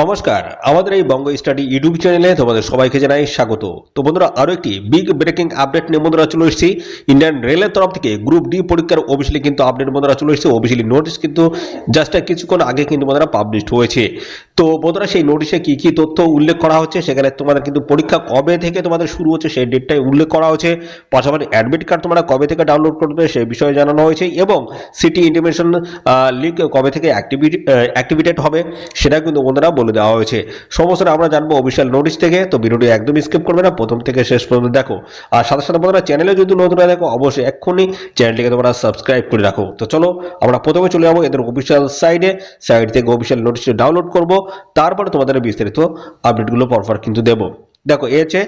নমস্কার, আমাদের এই বঙ্গ স্টাডি ইউটিউব চ্যানেলে তোমাদের সবাইকে জানাই স্বাগত। তো বন্ধুরা আরও একটি বিগ ব্রেকিং আপডেট নিয়ে বন্ধুরা চলে এসেছি। ইন্ডিয়ান রেলের তরফ থেকে গ্রুপ ডি পরীক্ষার অফিসিয়ালি কিন্তু আপডেট বন্ধুরা চলে এসেছে। অফিসিয়ালি নোটিশ কিন্তু জাস্ট কিছুক্ষণ আগে কিন্তু বন্ধুরা পাবলিশ হয়েছে। তো বন্ধুরা, সেই নোটিশে কি কি তথ্য উল্লেখ করা হচ্ছে, সেখানে তোমাদের কিন্তু পরীক্ষা কবে থেকে তোমাদের শুরু হচ্ছে, সেই ডেটটাই উল্লেখ করা হয়েছে পাশাপাশি অ্যাডমিট কার্ড তোমরা কবে থেকে ডাউনলোড করবে সেই বিষয়ে জানানো হয়েছে এবং সিটি ইন্টিমেশন লিঙ্ক কবে থেকে অ্যাক্টিভিটি অ্যাক্টিভিটেড হবে, সেটা কিন্তু বন্ধুরা বলে দেওয়া হয়েছে। সমস্ত আমরা জানব অফিসিয়াল নোটিশ থেকে, তো ভিডিওটি একদম স্কিপ করবে না, প্রথম থেকে শেষ পর্যন্ত দেখো। আর সাথে সাথে বন্ধুরা চ্যানেলে যদি নতুন দেখো অবশ্যই এক্ষুনি চ্যানেলটিকে তোমরা সাবস্ক্রাইব করে রাখো। তো চলো, আমরা প্রথমে চলে যাব এদের অফিসিয়াল সাইডে সাইড থেকে অফিসিয়াল নোটিশটি ডাউনলোড করব, তারপরে তোমাদের বিস্তারিত আপডেটগুলো পরপর কিন্তু দেবো। দেখো, এ হচ্ছে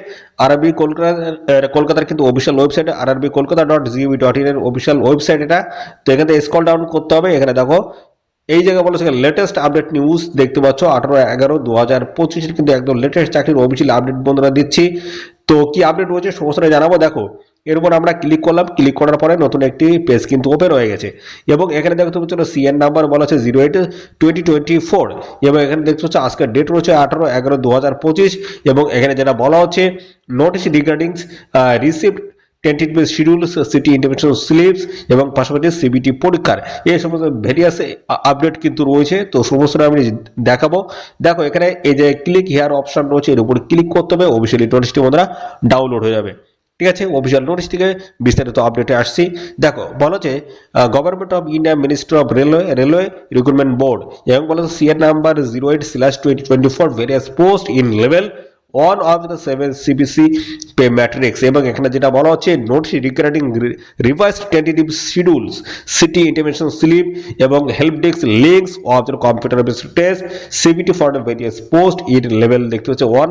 আরবি কলকাতা কলকাতার কিন্তু official website RB Kolkata dot gov dot in এর অফিসিয়াল ওয়েবসাইট এটা। তো এখানে স্কল ডাউন করতে হবে, এখানে দেখো এই জায়গায় বলেছে লেটেস্ট আপডেট নিউজ দেখতে পাচ্ছ, আঠারো এগারো দু হাজার পঁচিশের কিন্তু একদম লেটেস্ট চাকরির অফিসিয়াল আপডেট বন্ধুরা দিচ্ছি। তো কি আপডেট রয়েছে সমস্তটা জানাব। দেখো, এর উপর আমরা ক্লিক করলাম ক্লিক করার পরে নতুন একটি পেজ কিন্তু ওপেন হয়ে গেছে। এবং এখানে দেখতে পাচ্ছ সিএন নাম্বার বলা আছে zero eight twenty twenty four এবং এখানে দেখতে পাচ্ছ আজকের ডেট রয়েছে আঠারো এগারো দু হাজার পঁচিশ। এবং এখানে যেটা বলা হচ্ছে notice regarding receipt tentative schedule city intervention slips এবং পাশাপাশি সিবিটি পরীক্ষার এই সমস্ত ভেরিয়াস আপডেট কিন্তু রয়েছে। তো সমস্ত আমি দেখাবো। দেখো, এখানে এই যে ক্লিক হেয়ার অপশন রয়েছে, এর উপর ক্লিক করতে হবে। অফিসিয়ালি নোটিশটি বন্ধুরা ডাউনলোড হয়ে যাবে। ঠিক আছে অফিসিয়াল নোটিশ থেকে বিস্তারিত আপডেটে আসছি। দেখো, বলা হচ্ছে government of India ministry of railway railway recruitment board এবং বলা হচ্ছে সিএর number zero eight slash twenty twenty four various post in level one of the seven CPC pay matrix এবং এখানে যেটা বলা হচ্ছে notice regarding reversed tentative schedules city intervention slip এবং help desk links of the computer based test CBT for the various post it level দেখতে হচ্ছে। One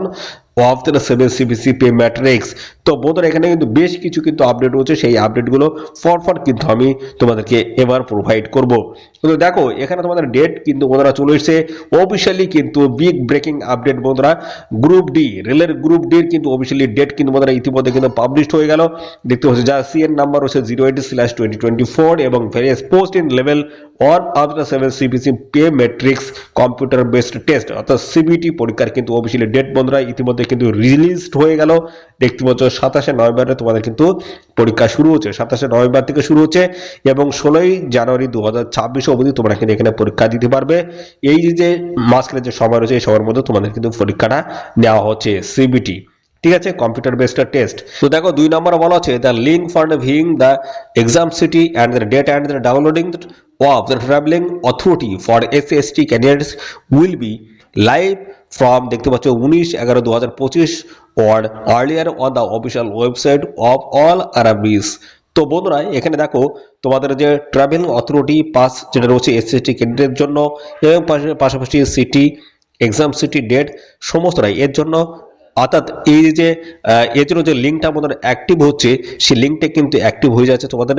of the seven CPC pay matrix তো বন্ধুরা, এখানে কিন্তু বেশ কিছু কিন্তু আপডেট রয়েছে। সেই আপডেটগুলো ফরফর কিন্তু আমি তোমাদেরকে এবার প্রোভাইড করব। তো দেখো, এখানে তোমাদের ডেট কিন্তু বন্ধুরা চলে এসেছে। অফিসিয়ালি কিন্তু বিগ ব্রেকিং আপডেট বন্ধুরা গ্রুপ ডি রেলের গ্রুপ ডির কিন্তু অফিসিয়ালি ডেট কিন্তু বন্ধুরা ইতিমধ্যে কিন্তু পাবলিশ হয়ে গেল। দেখতে পাচ্ছি, যা সিএন নাম্বার হচ্ছে zero eight slash twenty twenty four এবং various post in level one of the seven CPC pay matrix computer based test অর্থাৎ সিবিটি পরীক্ষার কিন্তু অফিসিয়ালি ডেট বন্ধুরা ইতিমধ্যে কিন্তু রিলিজড হয়ে গেল। দেখতে পাচ্ছ, সাতাশে নভেম্বরে তোমাদের কিন্তু পরীক্ষা শুরু হচ্ছে। সাতাশে নভেম্বর থেকে শুরু হচ্ছে এবং ষোলোই জানুয়ারি দু হাজার ছাব্বিশ অবধি তোমরা কিন্তু এখানে পরীক্ষা দিতে পারবে। এই যে মাঝখানে যে সময় রয়েছে, এই সময়ের মধ্যে তোমাদের কিন্তু পরীক্ষাটা নেওয়া হচ্ছে সিবিটি ঠিক আছে কম্পিউটার বেসড টেস্ট তো দেখো, দুই নম্বর বলা আছে the link for viewing the exam city and the date and the downloading of authority for S S T candidates will be live from দেখতে পাচ্ছ, উনিশ এগারো দু হাজার পঁচিশ or earlier on the official website of all Arabis. তো বন্ধুরা, এখানে দেখো, তোমাদের যে ট্রাভেল অথরিটি পাস যেটা রয়েছে এসএসটি ক্যান্ডিডেটের জন্য, এবং পাশা- পাশাপাশি সিটি এক্সাম সিটি ডেট সমস্তটাই। এর জন্য অর্থাৎ এই যে এর জন্য যে লিঙ্কটা আমাদের অ্যাক্টিভ হচ্ছে, সেই লিঙ্কটা কিন্তু অ্যাক্টিভ হয়ে যাচ্ছে তোমাদের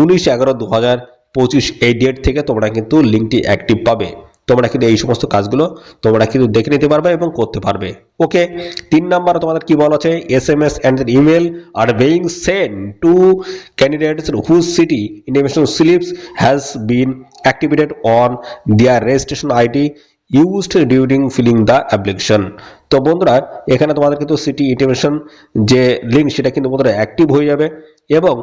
উনিশ এগারো দু হাজার পঁচিশ এই ডেট থেকে তোমরা কিন্তু লিঙ্কটি অ্যাক্টিভ পাবে। তোমরা কিন্তু এই সমস্ত কাজগুলো তোমরা কিন্তু দেখে নিতে পারবে এবং করতে পারবে। ওকে, তিন নাম্বার তোমাদের কি বলা আছে? S M S and email are being send to candidates whose city intimation slips has been activated on their registration ID used during filling the application তো বন্ধুরা, এখানে তোমাদের কিন্তু সিটি ইন্টিমেশন যে লিঙ্ক সেটা কিন্তু বন্ধুরা অ্যাক্টিভ হয়ে যাবে এবং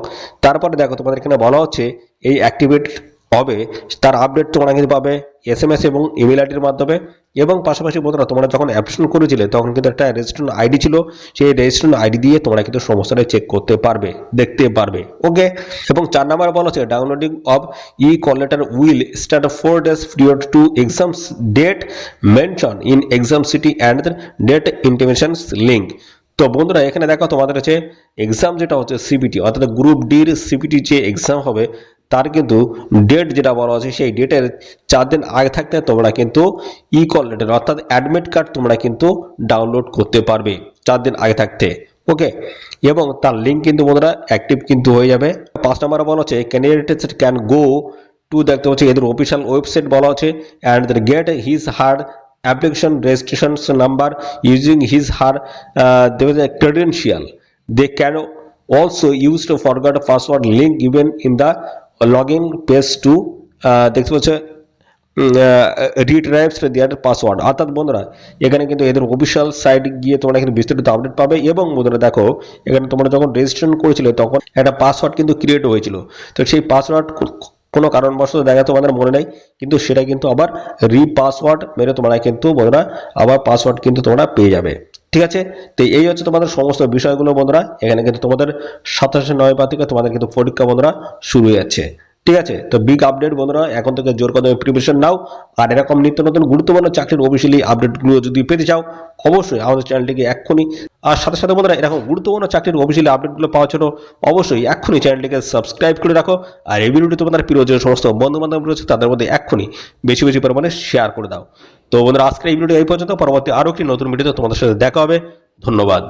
তারপরে দেখো তোমাদের এখানে বলা হচ্ছে এই অ্যাক্টিভেট হবে, তার আপডেট তোমরা কিন্তু পাবে এস এম এস এবং ইমেল আইডির মাধ্যমে। এবং পাশাপাশি বন্ধুরা, তোমরা যখন অ্যাপ্লিকেশন করেছিলে, তখন কিন্তু একটা রেজিস্ট্রেশন আইডি ছিল। সেই রেজিস্ট্রেশন আইডি দিয়ে তোমরা কিন্তু সমস্যাটা চেক করতে পারবে, দেখতে পারবে। ওকে এবং চার নাম্বার বলা হচ্ছে downloading of E call letter will start four days period to exams date mention in exam city and date intimations link তো বন্ধুরা, এখানে দেখো তোমাদের হচ্ছে এক্সাম যেটা হচ্ছে সিবিটি অর্থাৎ গ্রুপ ডির সিবিটি যে এক্সাম হবে তার কিন্তু ডেট যেটা বলা আছে সেই ডেটের চার দিন আগে থাকতে তোমরা কিন্তু ই কল লেটার অর্থাৎ অ্যাডমিট কার্ড তোমরা কিন্তু ডাউনলোড করতে পারবে চার দিন আগে থাকতে। ওকে এবং তার লিঙ্ক কিন্তু বন্ধুরা অ্যাক্টিভ কিন্তু হয়ে যাবে। পাঁচ নম্বরে বলা হচ্ছে ক্যান্ডিডেটস ক্যান গো টু দেখতে হচ্ছে এদের অফিসিয়াল ওয়েবসাইট বলা আছে and get his hard application registration number using his her they can also use to forget a password link given in the login page to uh, দেখতে পাচ্ছে রিট্রাইভস দেয়ার password অর্থাৎ বন্ধুরা এখানে কিন্তু এদের অফিসিয়াল সাইট গিয়ে তোমরা কিন্তু বিস্তারিত আপডেট পাবে এবং বন্ধুরা দেখো এখানে তোমরা যখন রেজিস্ট্রেশন করেছিলে তখন একটা পাসওয়ার্ড কিন্তু ক্রিয়েট হয়েছিল। তো সেই পাসওয়ার্ড কোনো কারণবশত দেখা তোমাদের মনে নেই কিন্তু সেটা কিন্তু আবার রিপাসওয়ার্ড মেরে তোমরা কিন্তু বন্ধুরা আবার পাসওয়ার্ড কিন্তু তোমরা পেয়ে যাবে। ঠিক আছে? তো এই হচ্ছে তোমাদের সমস্ত বিষয়গুলো বন্ধুরা। এখানে কিন্তু তোমাদের সাতাশে নয় পা থেকে তোমাদের কিন্তু পরীক্ষা বন্ধুরা শুরু হয়ে যাচ্ছে। ঠিক আছে? তো বিগ আপডেট বন্ধুরা, এখন থেকে জোর কদমে প্রিপারেশন নাও। আর এরকম নিত্য নতুন গুরুত্বপূর্ণ চাকরির অফিসিয়ালি আপডেটগুলো যদি পেতে চাও, অবশ্যই আমাদের চ্যানেলটিকে এক্ষুনি। আর সাথে সাথে বন্ধুরা, এরকম গুরুত্বপূর্ণ চাকরির অফিসিয়ালি আপডেটগুলো পাওয়ার জন্য অবশ্যই এক্ষুনি চ্যানেলটিকে সাবস্ক্রাইব করে রাখো। আর এই ভিডিওটি তোমাদের প্রিয় যে সমস্ত বন্ধু বান্ধব রয়েছে, তাদের মধ্যে এক্ষুনি বেশি বেশি পরিমাণে শেয়ার করে দাও। তো বন্ধুরা, আজকের এই ভিডিওটি এই পর্যন্ত। পরবর্তী আরও একটি নতুন ভিডিওতে তোমাদের সাথে দেখা হবে। ধন্যবাদ।